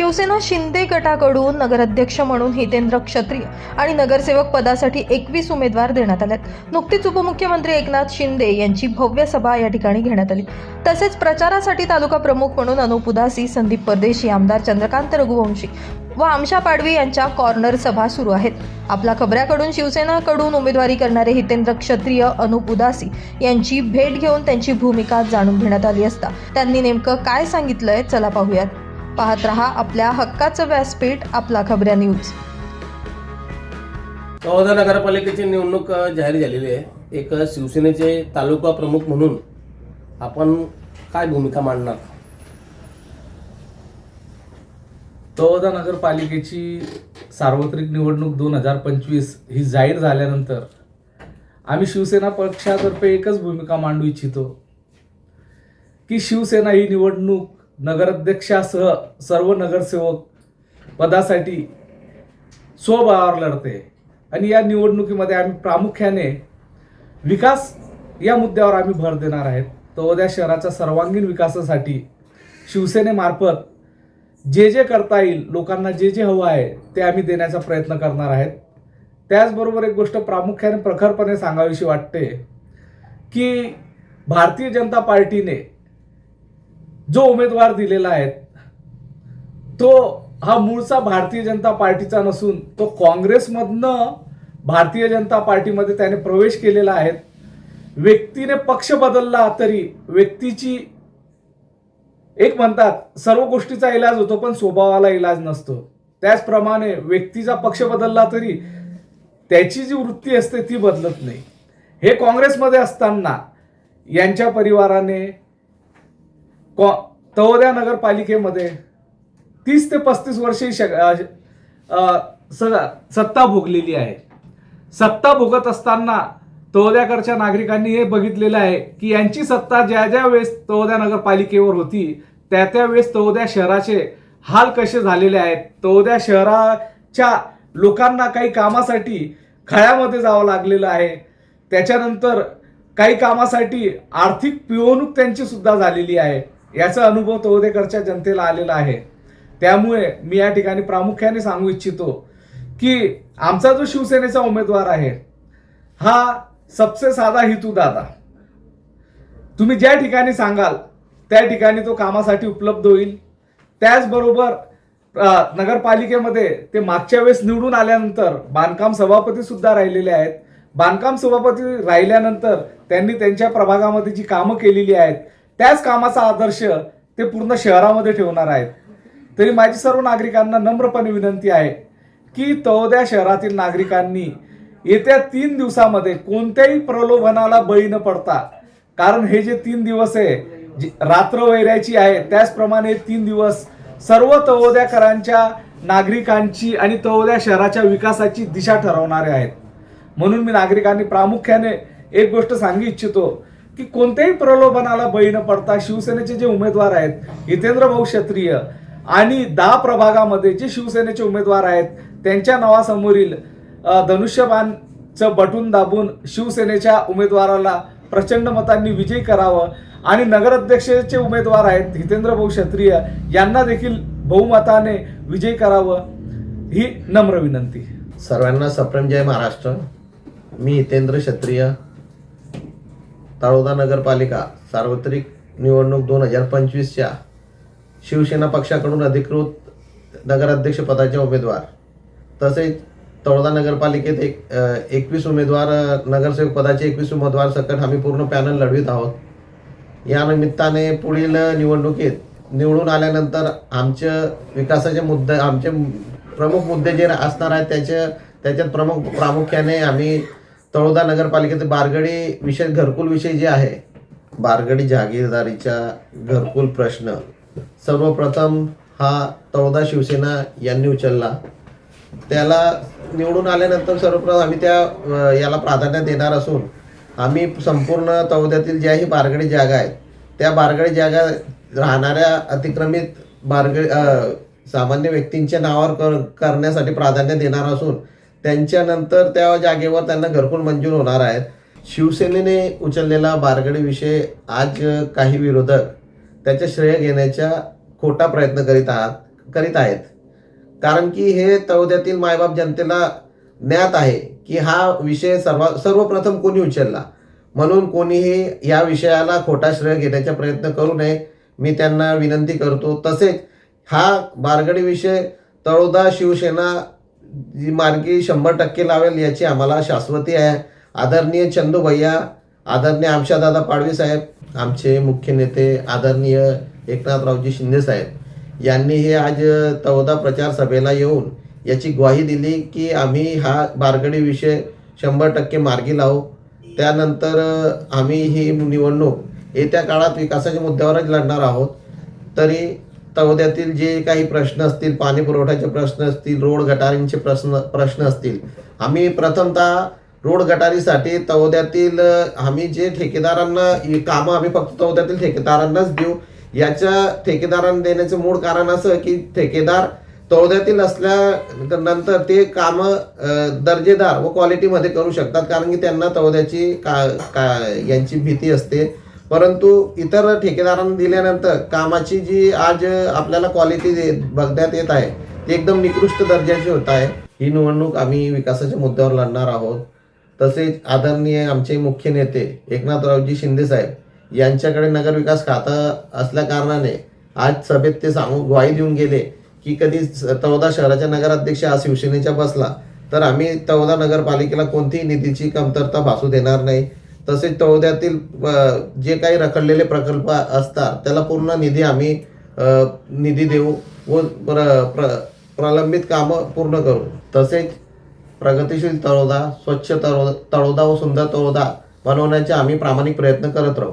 शिवसेना शिंदे गटाकडून नगराध्यक्ष म्हणून हितेंद्र क्षत्रिय आणि नगरसेवक पदासाठी एकवीस उमेदवार देण्यात आलेत. नुकतीच उपमुख्यमंत्री एकनाथ शिंदे यांची भव्य सभा या ठिकाणी घेण्यात आली. तसेच प्रचारासाठी तालुका प्रमुख म्हणून अनुप उदासी संदीप परदेशी आमदार चंद्रकांत रघुवंशी व आमशा पाडवी यांच्या कॉर्नर सभा सुरू आहेत. आपला खबऱ्याकडून शिवसेनाकडून उमेदवारी करणारे हितेंद्र क्षत्रिय अनुप उदासी यांची भेट घेऊन त्यांची भूमिका जाणून घेण्यात आली असता त्यांनी नेमकं काय सांगितलंय चला पाहूयात. पाहत रहा आपल्या हक्काचं व्यासपीठ आपला खबऱ्या न्यूज. चौदा नगरपालिकेची निवडणूक जाहीर झालेली आहे. एक शिवसेनेचे तालुका प्रमुख म्हणून आपण काय भूमिका मांडणार? तळोदा नगरपालिकेची सार्वत्रिक निवडणूक दोन हजार पंचवीस ही जाहीर झाल्यानंतर आम्ही शिवसेना पक्षातर्फे एकच भूमिका मांडू इच्छितो की शिवसेना ही निवडणूक नगराध्यक्षासह सर्व नगरसेवक पदासाठी स्वबळावर लढते. आणि या निवडणुकीमध्ये आम्ही प्रामुख्याने विकास या मुद्द्यावर आम्ही भर देणार आहेत. तळोदा शहराच्या सर्वांगीण विकासासाठी शिवसेनेमार्फत जे जे करता येईल लोकांना जे जे हवं आहे ते आम्ही देण्याचा प्रयत्न करणार आहेत. त्याचबरोबर एक गोष्ट प्रामुख्याने प्रखरपणे सांगावीशी वाटते की भारतीय जनता पार्टीने जो उमेदवार दिलेला आहे तो हा मूळचा भारतीय जनता पार्टीचा नसून तो काँग्रेसमधनं भारतीय जनता पार्टीमध्ये त्याने प्रवेश केलेला आहे. व्यक्तीने पक्ष बदलला तरी व्यक्तीची एक म्हणतात सर्व गोष्टीचा इलाज होतो पण स्वभावाला इलाज नसतो. त्याचप्रमाणे व्यक्तीचा पक्ष बदलला तरी त्याची जी वृत्ती असते ती बदलत नाही. हे काँग्रेसमध्ये असताना यांच्या परिवाराने कॉ तळोद्या नगरपालिकेमध्ये तीस ते पस्तीस वर्षे श- स- सत्ता भोगलेली आहे. सत्ता भोगत असताना तळोद्याकडच्या नागरिकांनी हे बघितलेलं आहे की यांची सत्ता ज्या ज्या वेळेस तळोद्या नगरपालिकेवर होती त्या त्या वेळेस तळोद्या शहराचे हाल कसे झालेले आहेत? तळोद्या शहराच्या लोकांना काही कामासाठी खळ्यामध्ये जावं लागलेलं आहे. त्याच्यानंतर काही कामासाठी आर्थिक पिळवणूक त्यांची सुद्धा झालेली आहे. याचा अनुभव तळोदेकरच्या जनतेला आलेला आहे. त्यामुळे मी या ठिकाणी प्रामुख्याने सांगू इच्छितो की आमचा जो शिवसेनेचा उमेदवार आहे हा सबसे साधा हितू दादा. तुम्ही ज्या ठिकाणी सांगाल त्या ठिकाणी तो कामासाठी उपलब्ध होईल. त्याचबरोबर नगरपालिकेमध्ये ते मागच्या वेळेस निवडून आल्यानंतर बांधकाम सभापती सुद्धा राहिलेले आहेत. बांधकाम सभापती राहिल्यानंतर त्यांनी त्यांच्या प्रभागामध्ये जी कामं केलेली आहेत त्याच कामाचा आदर्श ते पूर्ण शहरामध्ये ठेवणार आहेत. तरी माझी सर्व नागरिकांना नम्रपणे विनंती आहे की तळोद्या शहरातील नागरिकांनी येत्या तीन दिवसामध्ये कोणत्याही प्रलोभनाला बळी न पडता कारण हे जे तीन दिवस आहे रात्र वैरायची आहे त्याचप्रमाणे तीन दिवस सर्व तळोद्याकरांच्या नागरिकांची आणि तळोद्या शहराच्या विकासाची दिशा ठरवणारे आहेत. म्हणून मी नागरिकांनी प्रामुख्याने एक गोष्ट सांगू इच्छितो की कोणत्याही प्रलोभनाला बळी न पडता शिवसेनेचे जे उमेदवार आहेत हितेंद्र भाऊ क्षत्रिय आणि दहा प्रभागामध्ये जे शिवसेनेचे उमेदवार आहेत त्यांच्या नावासमोरील धनुष्यबाणचं बटून दाबून शिवसेनेच्या उमेदवाराला प्रचंड मतांनी विजयी करावं आणि नगराध्यक्षाचे उमेदवार आहेत हितेंद्र भाऊ क्षत्रिय यांना देखील बहुमताने विजय करावं ही नम्र विनंती. सर्वांना सप्रेम जय महाराष्ट्र. मी हितेंद्र क्षत्रिय. तळोदा नगरपालिका सार्वत्रिक निवडणूक दोन हजार पंचवीसच्या शिवसेना पक्षाकडून अधिकृत नगराध्यक्षपदाचे उमेदवार. तसेच तळोदा नगरपालिकेत एक एकवीस उमेदवार नगरसेवक पदाचे एकवीस उमेदवार सकट आम्ही पूर्ण पॅनल लढवित आहोत. या निमित्ताने पुढील निवडणुकीत निवडून आल्यानंतर आमच्या विकासाचे मुद्दे आमचे प्रमुख मुद्दे जे असणार आहेत त्याचे त्याच्यात प्रमुख प्रामुख्याने आम्ही तळोदा नगरपालिकेचे बारगडी विषय घरकुल विषय जे आहे बारगडी जागीरदारीचा घरकुल प्रश्न सर्वप्रथम हा तळोदा शिवसेना यांनी उचलला. त्याला निवडून आल्यानंतर सर्वप्रथम आम्ही त्या याला प्राधान्य देणार असून आम्ही संपूर्ण तळोद्यातील ज्याही बारगडी जागा आहेत त्या बारगडी जागा राहणाऱ्या अतिक्रमित बारगडी सामान्य व्यक्तींच्या नावावर कर करण्यासाठी प्राधान्य देणार असून त्यांच्यानंतर त्या जागेवर त्यांना घरकुल मंजूर होणार आहेत. शिवसेनेने उचललेला बारगडी विषय आज काही विरोधक त्याचे श्रेय घेण्याचा खोटा प्रयत्न करीत आहात करीत आहेत. कारण की हे तळोद्यातील मायबाप जनतेला ज्ञात आहे की हा विषय सर्व सर्वप्रथम कोणी उचलला? म्हणून कोणीही या विषयाला खोटा श्रेय घेण्याचा प्रयत्न करू नये. मी त्यांना विनंती करतो. तसेच हा बारगडी विषय तळोदा शिवसेना जी मार्गी शंभर टक्के लावेल याची आम्हाला शाश्वती आहे. आदरणीय चंदू भैया आदरणीय आमशादादा पाडवी साहेब आमचे मुख्य नेते आदरणीय एकनाथरावजी शिंदे साहेब यांनी हे आज चौदा प्रचार सभेला येऊन याची ग्वाही दिली की आम्ही हा बारगडी विषय शंभर टक्के मार्गी लावू. त्यानंतर आम्ही ही निवडणूक येत्या काळात विकासाच्या मुद्द्यावरच लढणार आहोत. तरी तळोद्यातील जे काही प्रश्न असतील पाणी पुरवठ्याचे प्रश्न असतील रोड गटारींचे प्रश्न प्रश्न असतील आम्ही प्रथमतः रोड गटारीसाठी तळोद्यातील आम्ही जे ठेकेदारांना कामं आम्ही फक्त तळोद्यातील ठेकेदारांनाच देऊ. याच्या ठेकेदारांना देण्याचं मूळ कारण असं की ठेकेदार तळोद्यातील असल्यानंतर ते कामं दर्जेदार व क्वालिटीमध्ये करू शकतात कारण की त्यांना तळोद्याची का का यांची भीती असते. परंतु इतर ठेकेदारांना दिल्यानंतर कामाची जी आज आपल्याला क्वालिटी बघण्यात येत आहे ती एकदम निकृष्ट दर्जाची होत आहे. ही निवडणूक आम्ही विकासाच्या मुद्द्यावर लढणार आहोत. तसेच आदरणीय आमचे मुख्य नेते एकनाथरावजी शिंदे साहेब यांच्याकडे नगरविकास खातं असल्या कारणाने आज सभेत ते सांगून ग्वाही देऊन गेले की कधी स- शहराच्या नगराध्यक्ष हा शिवसेनेच्या बसला तर आम्ही तवदा नगरपालिकेला कोणतीही निधीची कमतरता भासू देणार नाही. तसेच तळोद्यातील जे काही रखडलेले प्रकल्प असतात त्याला पूर्ण निधी आम्ही निधी देऊ व प्र प्र प्रलंबित कामं पूर्ण करू. तसेच प्रगतिशील तळोदा स्वच्छ तळो तळोदा व सुंदर तळोदा बनवण्याचे आम्ही प्रामाणिक प्रयत्न करत राहू.